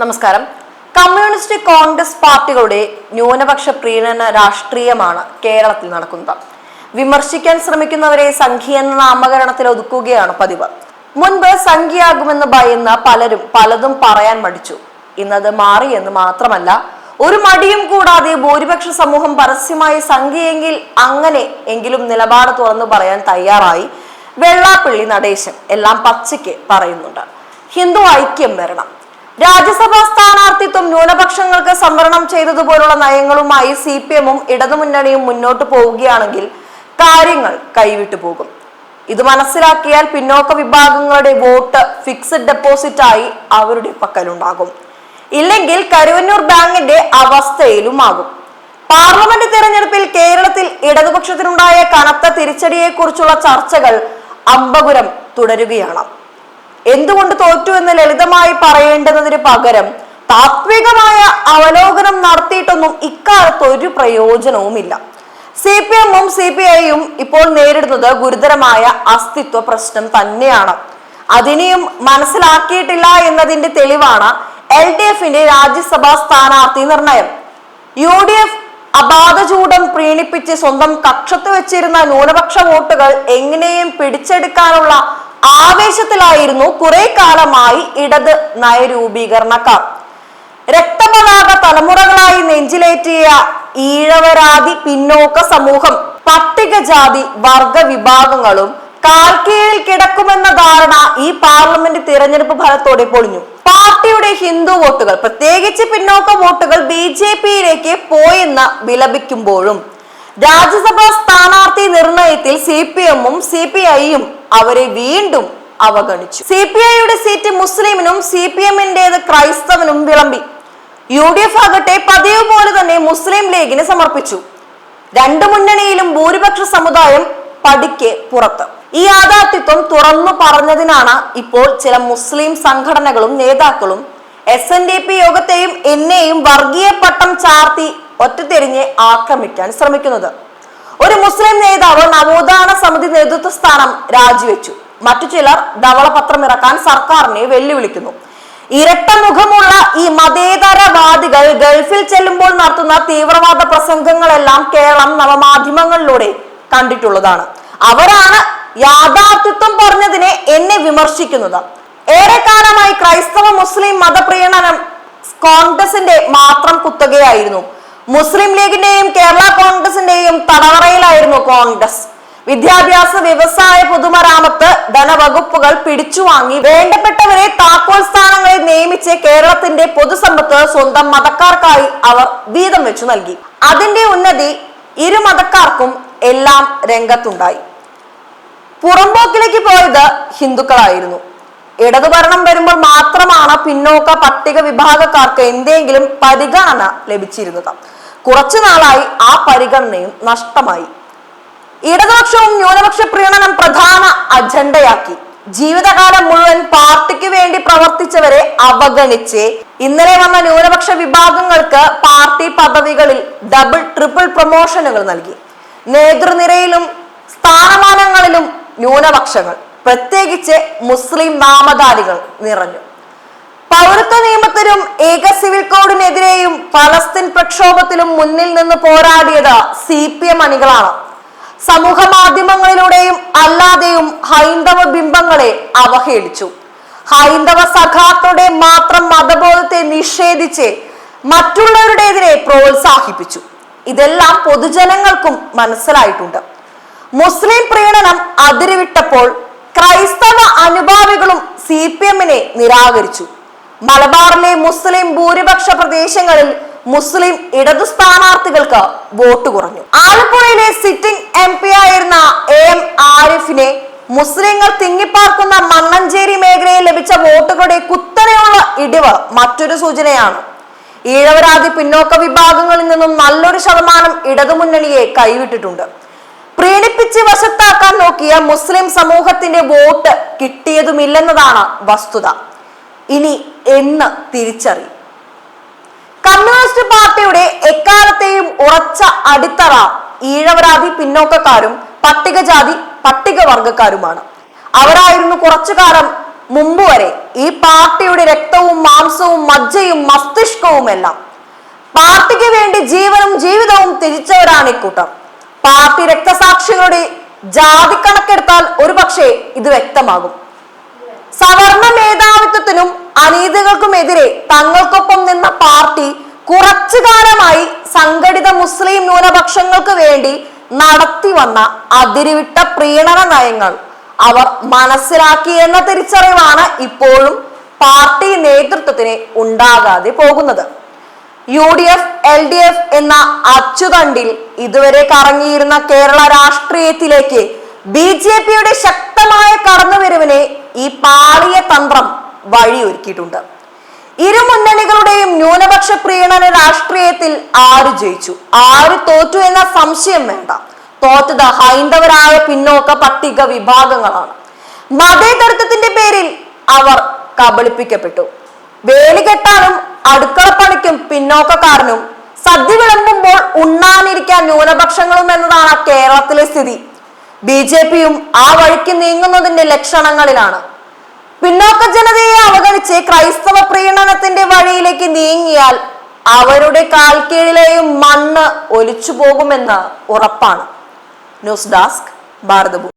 നമസ്കാരം. കമ്മ്യൂണിസ്റ്റ് കോൺഗ്രസ് പാർട്ടികളുടെ ന്യൂനപക്ഷ പ്രീണന രാഷ്ട്രീയമാണ് കേരളത്തിൽ നടക്കുന്നത്. വിമർശിക്കാൻ ശ്രമിക്കുന്നവരെ സംഖ്യ എന്ന നാമകരണത്തിൽ ഒതുക്കുകയാണ് പതിവ്. മുൻപ് സംഖ്യയാകുമെന്ന് ഭയന്ന പലരും പലതും പറയാൻ മടിച്ചു. ഇന്നത് മാറി എന്ന് മാത്രമല്ല ഒരു മടിയും കൂടാതെ ഭൂരിപക്ഷ സമൂഹം പരസ്യമായി സംഖ്യയെങ്കിൽ അങ്ങനെ എങ്കിലും നിലപാട് തുറന്നു പറയാൻ തയ്യാറായി വെള്ളാപ്പള്ളി നടേശൻ എല്ലാം പച്ചയ്ക്ക് പറയുന്നുണ്ട്. ഹിന്ദു ഐക്യം വരണം. രാജ്യസഭാ സ്ഥാനാർത്ഥിത്വം ന്യൂനപക്ഷങ്ങൾക്ക് സംവരണം ചെയ്തതുപോലുള്ള നയങ്ങളുമായി സി പി എമ്മും ഇടതുമുന്നണിയും മുന്നോട്ട് പോവുകയാണെങ്കിൽ കാര്യങ്ങൾ കൈവിട്ടു പോകും. ഇത് മനസ്സിലാക്കിയാൽ പിന്നോക്ക വിഭാഗങ്ങളുടെ വോട്ട് ഫിക്സഡ് ഡെപ്പോസിറ്റായി അവരുടെ പക്കലുണ്ടാകും. ഇല്ലെങ്കിൽ കരുവന്നൂർ ബാങ്കിന്റെ അവസ്ഥയിലുമാകും. പാർലമെന്റ് തെരഞ്ഞെടുപ്പിൽ കേരളത്തിൽ ഇടതുപക്ഷത്തിനുണ്ടായ കനത്ത തിരിച്ചടിയെക്കുറിച്ചുള്ള ചർച്ചകൾ അമ്പകുരം തുടരുകയാണ്. എന്തുകൊണ്ട് തോറ്റു എന്ന് ലളിതമായി പറയേണ്ടതിന് പകരം താത്വികമായ അവലോകനം നടത്തിയിട്ടൊന്നും ഇക്കാലത്ത് ഒരു പ്രയോജനവുമില്ല. സി പി എമ്മും സി പി ഐയും ഇപ്പോൾ നേരിടുന്നത് ഗുരുതരമായ അസ്തിത്വ പ്രശ്നം തന്നെയാണ്. അതിനെയും മനസ്സിലാക്കിയിട്ടില്ല എന്നതിന്റെ തെളിവാണ് എൽ ഡി എഫിന്റെ രാജ്യസഭാ സ്ഥാനാർത്ഥി നിർണയം. യു ഡി എഫ് അപാതചൂടം പ്രീണിപ്പിച്ച് സ്വന്തം കക്ഷത്ത് വെച്ചിരുന്ന ന്യൂനപക്ഷ വോട്ടുകൾ എങ്ങനെയും പിടിച്ചെടുക്കാനുള്ള ആവേശത്തിലായിരുന്നു കുറെ കാലമായി ഇടത് നയരൂപീകരണക്കാർ. രക്തപതാക തലമുറകളായി നെഞ്ചിലേറ്റിയ ഈഴവരാതി പിന്നോക്ക സമൂഹം പട്ടികജാതി വർഗ വിഭാഗങ്ങളും കാൽക്കീഴിൽ കിടക്കുമെന്ന ധാരണ ഈ പാർലമെന്റ് തിരഞ്ഞെടുപ്പ് ഫലത്തോടെ പൊളിഞ്ഞു. പാർട്ടിയുടെ ഹിന്ദു വോട്ടുകൾ പ്രത്യേകിച്ച് പിന്നോക്ക വോട്ടുകൾ ബി ജെ പിയിലേക്ക് പോയെന്ന് വിലപിക്കുമ്പോഴും രാജ്യസഭാ സ്ഥാനാർത്ഥി നിർണയത്തിൽ സി പി എമ്മും സി പി ഐയും അവരെ വീണ്ടും അവഗണിച്ചു. സി പി ഐയുടെ സീറ്റ് മുസ്ലിമിനും സി പി എമ്മിന്റേത് ക്രൈസ്തവനും വിളമ്പി. യു ഡി എഫ് ആകട്ടെ പതിവ് പോലെ തന്നെ മുസ്ലിം ലീഗിന് സമർപ്പിച്ചു. രണ്ടു മുന്നണിയിലും ഭൂരിപക്ഷ സമുദായം പടിക്ക് പുറത്ത്. ഈ യാഥാർത്ഥ്യത്വം തുറന്നു പറഞ്ഞതിനാണ് ഇപ്പോൾ ചില മുസ്ലിം സംഘടനകളും നേതാക്കളും എസ് എൻ ഡി പി യോഗത്തെയും എന്നെയും വർഗീയ പട്ടം ചാർത്തി ഒറ്റത്തിരിഞ്ഞ് ആക്രമിക്കാൻ ശ്രമിക്കുന്നത്. ഒരു മുസ്ലിം നേതാവ് നവോത്ഥാന സമിതി നേതൃത്വ സ്ഥാനം രാജിവെച്ചു. മറ്റു ചിലർ ധവളപത്രം ഇറക്കാൻ സർക്കാരിനെ വെല്ലുവിളിക്കുന്നു. ഇരട്ട മുഖമുള്ള ഈ മതേതരവാദികൾ ഗൾഫിൽ ചെല്ലുമ്പോൾ നടത്തുന്ന തീവ്രവാദ പ്രസംഗങ്ങളെല്ലാം കേരളം നവമാധ്യമങ്ങളിലൂടെ കണ്ടിട്ടുള്ളതാണ്. അവരാണ് യാഥാർത്ഥ്യത്വം പറഞ്ഞതിനെ എന്നെ വിമർശിക്കുന്നത്. ഏറെക്കാലമായി ക്രൈസ്തവ മുസ്ലിം മതപ്രീണനം കോൺഗ്രസിന്റെ മാത്രം കുത്തകയായിരുന്നു. മുസ്ലിം ലീഗിന്റെയും കേരള കോൺഗ്രസിന്റെയും തടവറയിലായിരുന്നു കോൺഗ്രസ്. വിദ്യാഭ്യാസ വ്യവസായ പൊതുമരാമത്ത് ധനവകുപ്പുകൾ പിടിച്ചുവാങ്ങി. വേണ്ടപ്പെട്ടവരെ താക്കോൽ സ്ഥാനങ്ങളിൽ നിയമിച്ച് കേരളത്തിന്റെ പൊതുസമ്പത്ത് സ്വന്തം മതക്കാർക്കായി അവർ വീതം വെച്ചു നൽകി. അതിന്റെ ഉന്നതി ഇരു മതക്കാർക്കും എല്ലാം രംഗത്തുണ്ടായി. പുറമ്പോക്കിലേക്ക് പോയത് ഹിന്ദുക്കളായിരുന്നു. ഇടതുഭരണം വരുമ്പോൾ മാത്രമാണ് പിന്നോക്ക പട്ടിക വിഭാഗക്കാർക്ക് എന്തെങ്കിലും പരിഗണന ലഭിച്ചിരുന്നത്. കുറച്ചു നാളായി ആ പരിഗണനയും നഷ്ടമായി. ഇടതുപക്ഷവും ന്യൂനപക്ഷ പ്രീണനം പ്രധാന അജണ്ടയാക്കി. ജീവിതകാലം മുഴുവൻ പാർട്ടിക്ക് വേണ്ടി പ്രവർത്തിച്ചവരെ അവഗണിച്ച് ഇന്നലെ വന്ന ന്യൂനപക്ഷ വിഭാഗങ്ങൾക്ക് പാർട്ടി പദവികളിൽ ഡബിൾ ട്രിപ്പിൾ പ്രൊമോഷനുകൾ നൽകി. നേതൃനിരയിലും സ്ഥാനമാനങ്ങളിലും ന്യൂനപക്ഷങ്ങൾ പ്രത്യേകിച്ച് മുസ്ലിം നാമധാരികൾ നിറഞ്ഞു. പൗരത്വ നിയമത്തിലും ഏക സിവിൽ കോഡിനെതിരെയും ഫലസ്തീൻ പ്രക്ഷോഭത്തിലും മുന്നിൽ നിന്ന് പോരാടിയത് സി പി എം അണികളാണ്. സമൂഹ മാധ്യമങ്ങളിലൂടെയും അല്ലാതെയും ഹൈന്ദവ ബിംബങ്ങളെ അവഹേളിച്ചു. ഹൈന്ദവ സഖാക്കളുടെ മാത്രം മതബോധത്തെ നിഷേധിച്ച് മറ്റുള്ളവരുടേതിനെ പ്രോത്സാഹിപ്പിച്ചു. ഇതെല്ലാം പൊതുജനങ്ങൾക്കും മനസ്സിലായിട്ടുണ്ട്. മുസ്ലിം പ്രീണനം അതിരുവിട്ടപ്പോൾ ക്രൈസ്തവ അനുഭാവികളും സി പി എമ്മിനെ നിരാകരിച്ചു. മലബാറിലെ മുസ്ലിം ഭൂരിപക്ഷ പ്രദേശങ്ങളിൽ മുസ്ലിം ഇടതു സ്ഥാനാർത്ഥികൾക്ക് വോട്ട് കുറഞ്ഞു. ആലപ്പുഴയിലെ സിറ്റിംഗ് എം പി ആയിരുന്ന എ എം ആരിഫിനെ മുസ്ലിങ്ങൾ തിങ്ങിപ്പാർക്കുന്ന മണ്ണഞ്ചേരി മേഖലയിൽ ലഭിച്ച വോട്ടുകളുടെ കുത്തനെയുള്ള ഇടിവ് മറ്റൊരു സൂചനയാണ്. ഈഴവരാതി പിന്നോക്ക വിഭാഗങ്ങളിൽ നിന്നും നല്ലൊരു ശതമാനം ഇടതുമുന്നണിയെ കൈവിട്ടിട്ടുണ്ട്. പ്രീണിപ്പിച്ച് വശത്താക്കാൻ നോക്കിയ മുസ്ലിം സമൂഹത്തിന്റെ വോട്ട് കിട്ടിയതുമില്ലെന്നതാണ് വസ്തുത. ഇനി എന്ന് തിരിച്ചറിയും. കമ്മ്യൂണിസ്റ്റ് പാർട്ടിയുടെ എക്കാലത്തെയും ഉറച്ച അടിത്തറ ഈഴവരാതി പിന്നോക്കക്കാരും പട്ടികജാതി പട്ടികവർഗക്കാരുമാണ്. അവരായിരുന്നു കുറച്ചു കാലം മുമ്പ് വരെ ഈ പാർട്ടിയുടെ രക്തവും മാംസവും മജ്ജയും മസ്തിഷ്കവും എല്ലാം പാർട്ടിക്ക് വേണ്ടി ജീവനും ജീവിതവും തിരിച്ചവരാണ് ഇക്കൂട്ടർ പാർട്ടി രക്തസാക്ഷികളുടെ ജാതി കണക്കെടുത്താൽ ഒരുപക്ഷെ ഇത് വ്യക്തമാകും. സവർണ മേധാവിത്വത്തിനും അനീതികൾക്കുമെതിരെ തങ്ങൾക്കൊപ്പം നിന്ന പാർട്ടി കുറച്ചു കാലമായി സംഘടിത മുസ്ലിം ന്യൂനപക്ഷങ്ങൾക്ക് വേണ്ടി നടത്തി വന്ന അതിരുവിട്ട പ്രീണന നയങ്ങൾ അവർ മനസ്സിലാക്കി എന്ന തിരിച്ചറിവാണ് ഇപ്പോഴും പാർട്ടി നേതൃത്വത്തിന് ഉണ്ടാകാതെ പോകുന്നത്. U D F L D F എന്ന അച്ചുതണ്ടിൽ ഇതുവരെ കറങ്ങിയിരുന്ന കേരള രാഷ്ട്രീയത്തിലേക്ക് ബി ജെ പിയുടെ ശക്തമായ കടന്നുവരവിനെ ഈ പാളിയ തന്ത്രം വഴിയൊരുക്കിയിട്ടുണ്ട്. ഇരു മുന്നണികളുടെയും ന്യൂനപക്ഷ പ്രീണന രാഷ്ട്രീയത്തിൽ ആര് ജയിച്ചു? ആര് തോറ്റു എന്ന സംശയം വേണ്ട. തോറ്റത് ഹൈന്ദവരായ പിന്നോക്ക പട്ടിക വിഭാഗങ്ങളാണ്. മതേതരത്വത്തിന്റെ പേരിൽ അവർ കബളിപ്പിക്കപ്പെട്ടു. വേലി കെട്ടാനും അടുക്കളപ്പണിക്കും പിന്നോക്കക്കാരനും സദ്യ വിളമ്പുമ്പോൾ ഉണ്ണാനിരിക്കാൻ ന്യൂനപക്ഷങ്ങളും എന്നതാണ് കേരളത്തിലെ സ്ഥിതി. ബി ജെ പിയും ആ വഴിക്ക് നീങ്ങുന്നതിന്റെ ലക്ഷണങ്ങളിലാണ്. പിന്നോക്ക ജനതയെ അവഗണിച്ച് ക്രൈസ്തവ പ്രീണനത്തിന്റെ വഴിയിലേക്ക് നീങ്ങിയാൽ അവരുടെ കാൽക്കീഴിലെയും മണ്ണ് ഒലിച്ചു പോകുമെന്ന് ഉറപ്പാണ്. News desk Bharathabhumi.